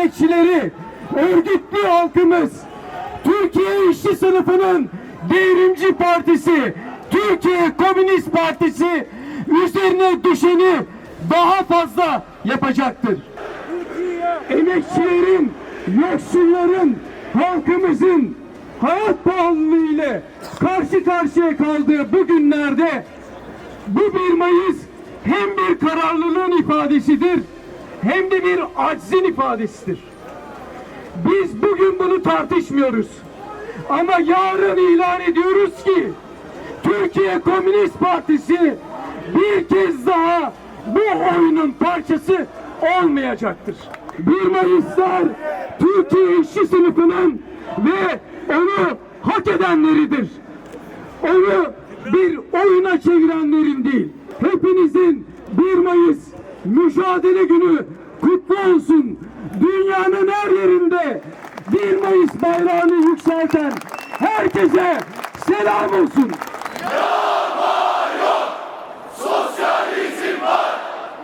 emekçileri, örgütlü halkımız, Türkiye işçi sınıfının devrimci partisi, Türkiye Komünist Partisi üzerine düşeni daha fazla yapacaktır. Emekçilerin, yoksulların, halkımızın hayat pahalılığı ile karşı karşıya kaldığı bu günlerde bu 1 Mayıs hem bir kararlılığın ifadesidir hem de bir aczin ifadesidir. Biz bugün bunu tartışmıyoruz. Ama yarın ilan ediyoruz ki Türkiye Komünist Partisi bir kez daha bu oyunun parçası olmayacaktır. 1 Mayıslar Türkiye işçi sınıfının ve onu hak edenleridir. Onu bir oyuna çevirenlerin değil. Hepinizin 1 Mayıs mücadele günü kutlu olsun. Dünyanın her yerinde 1 Mayıs bayrağını yükselten herkese selam olsun.